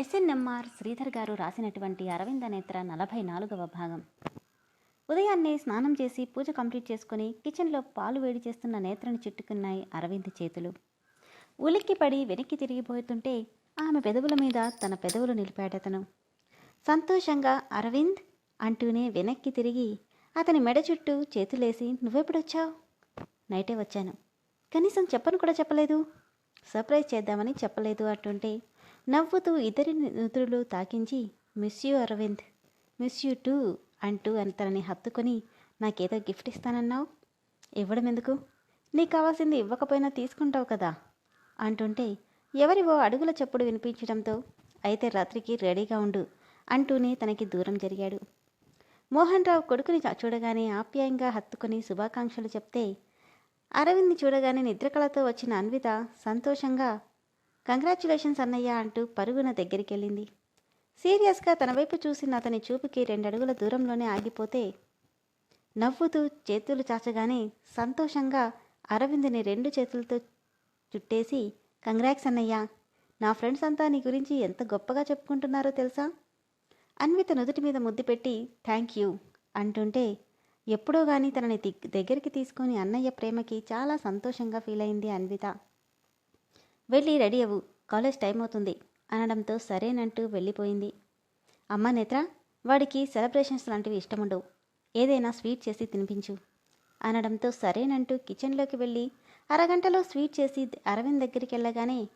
SNMR Sridhar గారు రాసినటువంటి అరవింద నేత్ర నలభై నాలుగవ భాగం. ఉదయాన్నే స్నానం చేసి పూజ కంప్లీట్ చేసుకుని కిచెన్లో పాలు వేడి చేస్తున్న నేత్రను చుట్టుకున్నాయి అరవింద్ చేతులు. ఉలిక్కిపడి వెనక్కి తిరిగిపోతుంటే ఆమె పెదవుల మీద తన పెదవులు నిలిపాడతను సంతోషంగా అరవింద్! అంటూనే వెనక్కి తిరిగి అతని మెడ చుట్టూ చేతులేసి నువ్వెప్పుడొచ్చావు? నైటే వచ్చాను. కనీసం చెప్పను కూడా చెప్పలేదు. సర్ప్రైజ్ చేద్దామని చెప్పలేదు అంటుంటే నవ్వుతూ ఇద్దరి నుదురులు తాకించి miss you Aravind miss you too అంటూ అని తనని హత్తుకొని నాకేదో గిఫ్ట్ ఇస్తానన్నావు. ఇవ్వడం ఎందుకు నీకు కావాల్సింది ఇవ్వకపోయినా తీసుకుంటావు కదా. అంటుంటే ఎవరివో అడుగుల చప్పుడు వినిపించడంతో అయితే రాత్రికి రెడీగా ఉండు అంటూనే తనకి దూరం జరిగాడు. మోహన్ రావు కొడుకుని చూడగానే ఆప్యాయంగా హత్తుకుని శుభాకాంక్షలు చెప్తే అరవింద్ని చూడగానే నిద్రకళతో వచ్చిన అన్విత సంతోషంగా కంగ్రాచులేషన్స్ అన్నయ్య అంటూ పరుగున దగ్గరికి వెళ్ళింది సీరియస్గా తన వైపు చూసిన అతని చూపుకి రెండడుగుల దూరంలోనే ఆగిపోతే నవ్వుతూ చేతులు చాచగానే సంతోషంగా అరవింద్ని రెండు చేతులతో చుట్టేసి కంగ్రాక్స్ అన్నయ్య నా ఫ్రెండ్స్ అంతా నీ గురించి ఎంత గొప్పగా చెప్పుకుంటున్నారో తెలుసా? అన్విత నుదుటి మీద ముద్దు పెట్టి థ్యాంక్ యూ అంటుంటే ఎప్పుడో కానీ తనని దగ్గరికి తీసుకొని అన్నయ్య ప్రేమకి చాలా సంతోషంగా ఫీల్ అయింది అన్విత. వెళ్ళి రెడీ అవ్వు. కాలేజ్ టైం అవుతుంది. అనడంతో సరేనంటూ వెళ్ళిపోయింది. అమ్మ నేత్ర వాడికి సెలబ్రేషన్స్ లాంటివి ఇష్టముండవు. ఏదైనా స్వీట్ చేసి తినిపించు. అనడంతో సరేనంటూ కిచెన్లోకి వెళ్ళి అరగంటలో స్వీట్ చేసి అరవింద్ దగ్గరికి వెళ్ళగానే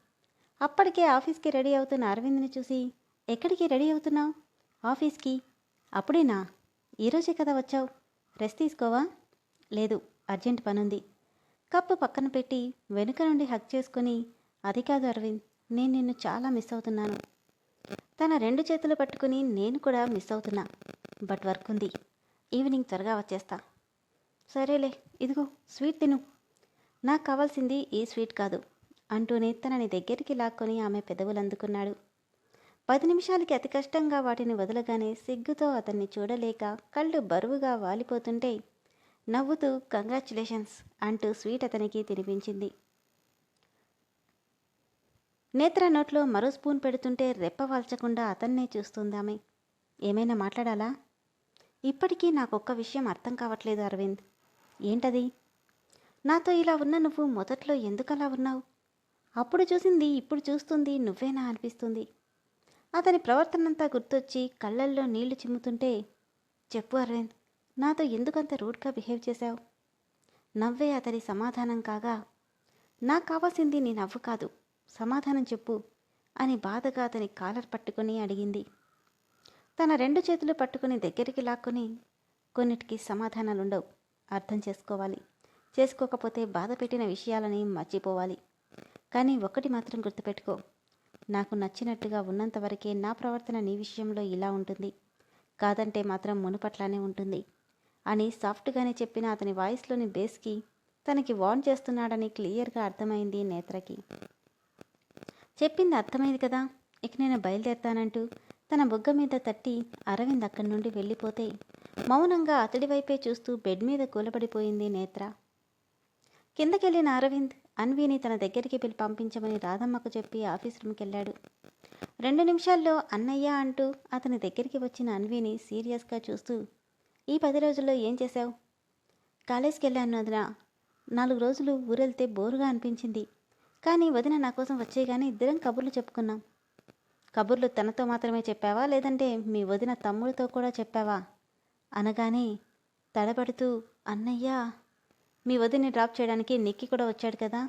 అప్పటికే ఆఫీస్కి రెడీ అవుతున్న అరవింద్ని చూసి ఎక్కడికి రెడీ అవుతున్నావు? ఆఫీస్కి? అప్పుడేనా? ఈరోజే కదా వచ్చావు? రెస్ట్ తీసుకోవా? లేదు అర్జెంట్ పనుంది. కప్పు పక్కన పెట్టి వెనుక నుండి హక్ చేసుకొని అది కాదు అరవింద్ నేను నిన్ను చాలా మిస్ అవుతున్నాను. తన రెండు చేతులు పట్టుకుని నేను కూడా మిస్ అవుతున్నా. బట్ వర్క్ ఉంది. ఈవినింగ్ త్వరగా వచ్చేస్తా. సరేలే ఇదిగో స్వీట్ తిను. నాకు కావాల్సింది ఈ స్వీట్ కాదు అంటూనే తనని దగ్గరికి లాక్కొని ఆమె పెదవులు అందుకున్నాడు. పది నిమిషాలకి అతి కష్టంగా వాటిని వదలగానే సిగ్గుతో అతన్ని చూడలేక కళ్ళు బరువుగా వాలిపోతుంటే నవ్వుతూ కంగ్రాచులేషన్స్ అంటూ స్వీట్ అతనికి తినిపించింది. నేత్ర నోట్లో మరో స్పూన్ పెడుతుంటే రెప్ప వాల్చకుండా అతన్నే చూస్తుందామె. ఏమైనా మాట్లాడాలా? ఇప్పటికీ నాకొక్క విషయం అర్థం కావట్లేదు అరవింద్. ఏంటది? నాతో ఇలా ఉన్న నువ్వు మొదట్లో ఎందుకలా ఉన్నావు? అప్పుడు చూసింది ఇప్పుడు చూస్తుంది నువ్వేనా అనిపిస్తుంది. అతని ప్రవర్తనంతా గుర్తొచ్చి కళ్ళల్లో నీళ్ళు చిమ్ముతుంటే చెప్పు అరవింద్ నాతో ఎందుకంత రూడ్గా బిహేవ్ చేశావు? నవ్వే అతని సమాధానం కాగా నాకు కావాల్సింది నీ నవ్వు కాదు. సమాధానం చెప్పు అని బాధగా అతని కాలర్ పట్టుకొని అడిగింది. తన రెండు చేతులు పట్టుకుని దగ్గరికి లాక్కుని కొన్నిటికి సమాధానాలుండవు. అర్థం చేసుకోవాలి. చేసుకోకపోతే బాధ పెట్టిన విషయాలని మర్చిపోవాలి. కానీ ఒకటి మాత్రం గుర్తుపెట్టుకో. నాకు నచ్చినట్టుగా ఉన్నంతవరకే నా ప్రవర్తన నీ విషయంలో ఇలా ఉంటుంది. కాదంటే మాత్రం మునుపట్లానే ఉంటుంది అని సాఫ్ట్గానే చెప్పిన అతని వాయిస్లోని బేస్కి తనకి వార్న్ చేస్తున్నాడని క్లియర్గా అర్థమైంది నేత్రకి. చెప్పింది అర్థమైంది కదా. ఇక నేను బయలుదేరుతానంటూ తన బుగ్గ మీద తట్టి అరవింద్ అక్కడి నుండి వెళ్ళిపోతే మౌనంగా అతడి వైపే చూస్తూ బెడ్ మీద కూలబడిపోయింది నేత్ర. కిందకెళ్ళిన అరవింద్ అన్వీని తన దగ్గరికి పిలి పంపించమని రాధమ్మకు చెప్పి ఆఫీస్ రూమ్కి వెళ్ళాడు. రెండు నిమిషాల్లో అన్నయ్య అంటూ అతని దగ్గరికి వచ్చిన అన్వీని సీరియస్గా చూస్తూ ఈ పది రోజుల్లో ఏం చేశావు? కాలేజ్కి వెళ్ళాను వదిన నాలుగు రోజులు ఊరెళ్తే బోరుగా అనిపించింది. కానీ వదిన నా కోసం వచ్చేయగానే ఇద్దరం కబుర్లు చెప్పుకున్నాం. కబుర్లు తనతో మాత్రమే చెప్పావా? లేదంటే మీ వదిన తమ్ముడితో కూడా చెప్పావా? అనగానే తడబడుతూ అన్నయ్య మీ వదిని డ్రాప్ చేయడానికి నిక్కి కూడా వచ్చాడు కదా?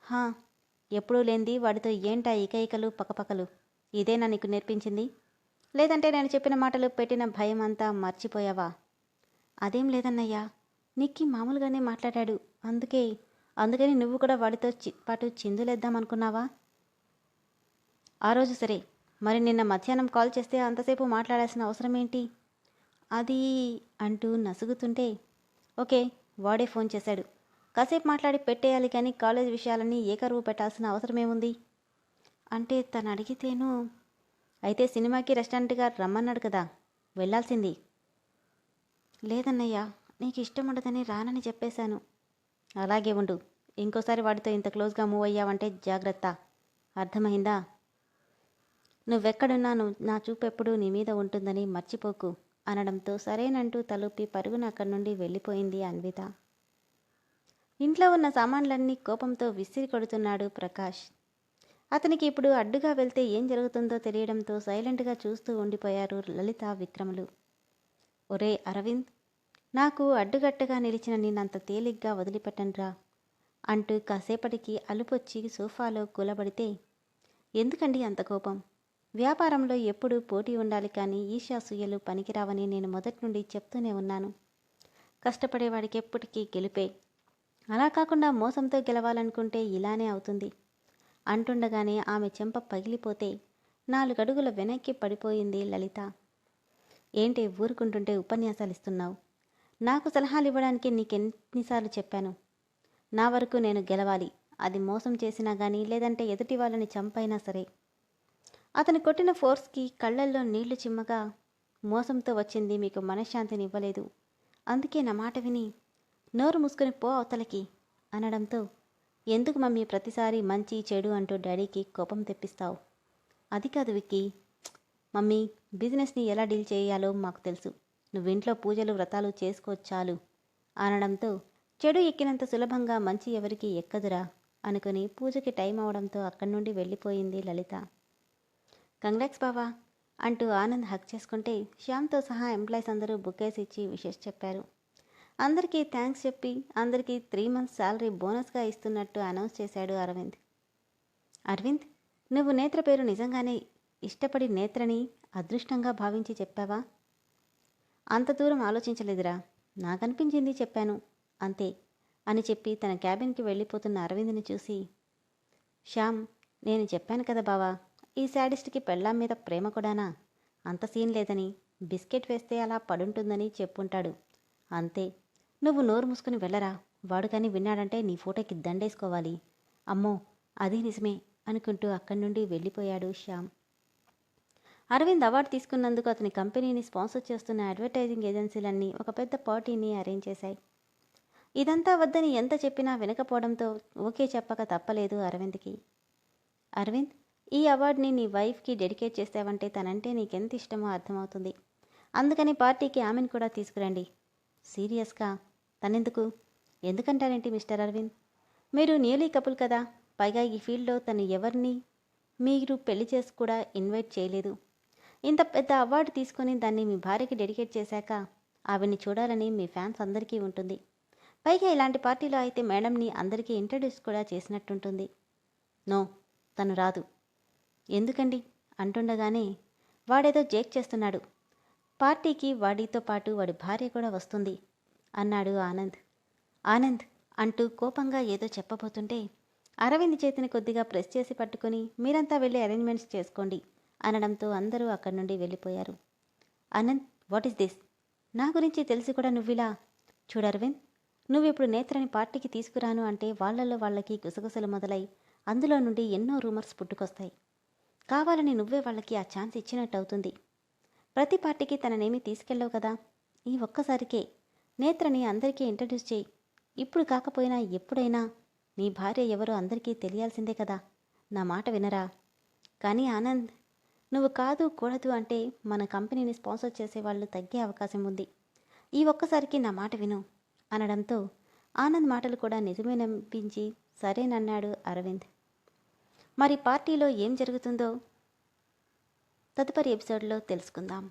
హా ఎప్పుడూ లేంది వాడితో ఏంటా ఇకైకలు పకపకలు? ఇదేనా నీకు నేర్పించింది? లేదంటే నేను చెప్పిన మాటలు పెట్టిన భయం అంతా మర్చిపోయావా? అదేం లేదన్నయ్యా నిక్కి మామూలుగానే మాట్లాడాడు. అందుకే అందుకని నువ్వు కూడా వాడితో చి పాటు చిందులేద్దాం అనుకున్నావా? ఆ రోజు సరే మరి నిన్న మధ్యాహ్నం కాల్ చేస్తే అంతసేపు మాట్లాడాల్సిన అవసరం ఏంటి? అది అంటూ నసుగుతుంటే ఓకే వాడే ఫోన్ చేశాడు. కాసేపు మాట్లాడి పెట్టేయాలి కానీ కాలేజ్ విషయాలన్నీ ఏకరువు పెట్టాల్సిన అవసరమేముంది? అంటే తను అడిగితేను అయితే సినిమాకి రెస్టారెంట్గా రమ్మన్నాడు కదా వెళ్ళాల్సింది. లేదన్నయ్య నీకు ఇష్టం ఉండదని రానని చెప్పేశాను. అలాగే ఉండు. ఇంకోసారి వాడితో ఇంత క్లోజ్గా మూవ్ అయ్యావంటే జాగ్రత్త. అర్థమైందా? నువ్వెక్కడున్నాను నా చూపెప్పుడు నీ మీద ఉంటుందని మర్చిపోకు అనడంతో సరేనంటూ తలుపి పరుగున అక్కడి నుండి వెళ్ళిపోయింది అన్విత. ఇంట్లో ఉన్న సామాన్లన్నీ కోపంతో విసిరి కొడుతున్నాడు ప్రకాష్. అతనికి ఇప్పుడు అడ్డుగా వెళ్తే ఏం జరుగుతుందో తెలియడంతో సైలెంట్గా చూస్తూ ఉండిపోయారు లలిత విక్రములు. ఒరే అరవింద్ నాకు అడ్డుగట్టగా నిలిచిన నిన్నంత తేలిగ్గా వదిలిపెట్టనురా అంటూ కాసేపటికి అలుపొచ్చి సోఫాలో కూలబడితే ఎందుకండి అంత కోపం? వ్యాపారంలో ఎప్పుడూ పోటీ ఉండాలి కానీ ఈశాసూయలు పనికిరావని నేను మొదటి నుండి చెప్తూనే ఉన్నాను. కష్టపడేవాడికి ఎప్పటికీ గెలిపే. అలా కాకుండా మోసంతో గెలవాలనుకుంటే ఇలానే అవుతుంది. అంటుండగానే ఆమె చెంప పగిలిపోతే నాలుగడుగుల వెనక్కి పడిపోయింది లలిత. ఏంటి ఊరుకుంటుంటే ఉపన్యాసాలు ఇస్తున్నావు నాకు సలహాలు ఇవ్వడానికి నీకెన్నిసార్లు చెప్పాను. నా వరకు నేను గెలవాలి. అది మోసం చేసినా కానీ లేదంటే ఎదుటి వాళ్ళని చంపైనా సరే. అతను కొట్టిన ఫోర్స్కి కళ్ళల్లో నీళ్ళు చిమ్మగా మోసంతో వచ్చింది. మీకు మనశ్శాంతిని ఇవ్వలేదు అందుకే నా మాట విని నోరు మూసుకుని పో అవతలకి అనడంతో ఎందుకు మమ్మీ ప్రతిసారి మంచి చెడు అంటూ డాడీకి కోపం తెప్పిస్తావు? అది కాదు విక్కీ. మమ్మీ బిజినెస్ని ఎలా డీల్ చేయాలో మాకు తెలుసు. నువ్వు ఇంట్లో పూజలు వ్రతాలు చేసుకోవచ్చాలు అనడంతో చెడు ఎక్కినంత సులభంగా మంచి ఎవరికి ఎక్కదురా అనుకుని పూజకి టైం అవడంతో అక్కడి నుండి వెళ్ళిపోయింది లలిత. కంగ్రాక్స్ బావా అంటూ ఆనంద్ హక్ చేసుకుంటే శ్యామ్తో సహా ఎంప్లాయీస్ అందరూ బుకేస్ ఇచ్చి విషెస్ చెప్పారు. అందరికీ థ్యాంక్స్ చెప్పి అందరికీ త్రీ మంత్స్ శాలరీ బోనస్గా ఇస్తున్నట్టు అనౌన్స్ చేశాడు అరవింద్. అరవింద్ నువ్వు నేత్ర పేరు నిజంగానే ఇష్టపడి నేత్రని అదృష్టంగా భావించి చెప్పావా? అంత దూరం ఆలోచించలేదురా. నాకనిపించింది చెప్పాను. అంతే అని చెప్పి తన క్యాబిన్కి వెళ్ళిపోతున్న అరవింద్ని చూసి శ్యామ్ నేను చెప్పాను కదా బావా ఈ శాడిస్ట్కి పెళ్ళాం మీద ప్రేమ కూడానా? అంత సీన్ లేదని బిస్కెట్ వేస్తే అలా పడుంటుందని చెప్పుంటాడు. అంతే నువ్వు నోరు మూసుకుని వెళ్ళరా. వాడు కానీ విన్నాడంటే నీ ఫోటోకి దండేసుకోవాలి. అమ్మో అది నిజమే అనుకుంటూ అక్కడి నుండి వెళ్ళిపోయాడు శ్యామ్. అరవింద్ అవార్డు తీసుకున్నందుకు అతని కంపెనీని స్పాన్సర్ చేస్తున్న అడ్వర్టైజింగ్ ఏజెన్సీలన్నీ ఒక పెద్ద పార్టీని అరేంజ్ చేశాయి. ఇదంతా వద్దని ఎంత చెప్పినా వినకపోవడంతో ఓకే చెప్పక తప్పలేదు అరవింద్కి. అరవింద్ ఈ అవార్డుని నీ వైఫ్కి డెడికేట్ చేసావంటే తనంటే నీకెంత ఇష్టమో అర్థమవుతుంది. అందుకని పార్టీకి ఆమెను కూడా తీసుకురండి. సీరియస్గా? తనెందుకు? ఎందుకంటారేంటి మిస్టర్ అరవింద్? మీరు న్యూలీ కపుల్ కదా? పైగా ఈ ఫీల్డ్లో తను ఎవరిని? మీరు పెళ్ళి చేసి కూడా ఇన్వైట్ చేయలేదు. ఇంత పెద్ద అవార్డు తీసుకొని దాన్ని మీ భార్యకి డెడికేట్ చేశాక ఆవిడ్ని చూడాలని మీ ఫ్యాన్స్ అందరికీ ఉంటుంది. పైగా ఇలాంటి పార్టీలో అయితే మేడంని అందరికీ ఇంట్రడ్యూస్ కూడా చేసినట్టుంటుంది. నో తను రాదు. ఎందుకండి? అంటుండగానే వాడేదో జేక్ చేస్తున్నాడు. పార్టీకి వాడితో పాటు వాడి భార్య కూడా వస్తుంది అన్నాడు ఆనంద్. ఆనంద్ అంటూ కోపంగా ఏదో చెప్పబోతుంటే అరవింద్ చేతిని కొద్దిగా ప్రెస్ చేసి పట్టుకుని మీరంతా వెళ్ళి అరేంజ్మెంట్స్ చేసుకోండి. అనడంతో అందరూ అక్కడి నుండి వెళ్ళిపోయారు. అనంత్ వాట్ ఈస్ దిస్ నా గురించి తెలిసి కూడా నువ్విలా? చూడు అరవింద్ నువ్వు ఇప్పుడు నేత్రని పార్టీకి తీసుకురాను అంటే వాళ్ళల్లో వాళ్ళకి గుసగుసలు మొదలై అందులో నుండి ఎన్నో రూమర్స్ పుట్టుకొస్తాయి. కావాలని నువ్వే వాళ్ళకి ఆ ఛాన్స్ ఇచ్చినట్టు అవుతుంది ప్రతి పార్టీకి తననేమి తీసుకెళ్ళవు కదా? ఈ ఒక్కసారికే. నేత్రని అందరికీ ఇంట్రడ్యూస్ చేయి. ఇప్పుడు కాకపోయినా ఎప్పుడైనా నీ భార్య ఎవరో అందరికీ తెలియాల్సిందే కదా? నా మాట వినరా? కానీ ఆనంద్ నువ్వు కాదు కూడదు అంటే మన కంపెనీని స్పాన్సర్ చేసే వాళ్ళు తగ్గే అవకాశం ఉంది. ఈ ఒక్కసారికి నా మాట విను అనడంతో ఆనంద్ మాటలు కూడా నిజమేననిపించి సరేనన్నాడు అరవింద్. మరి పార్టీలో ఏం జరుగుతుందో తదుపరి ఎపిసోడ్లో తెలుసుకుందాం.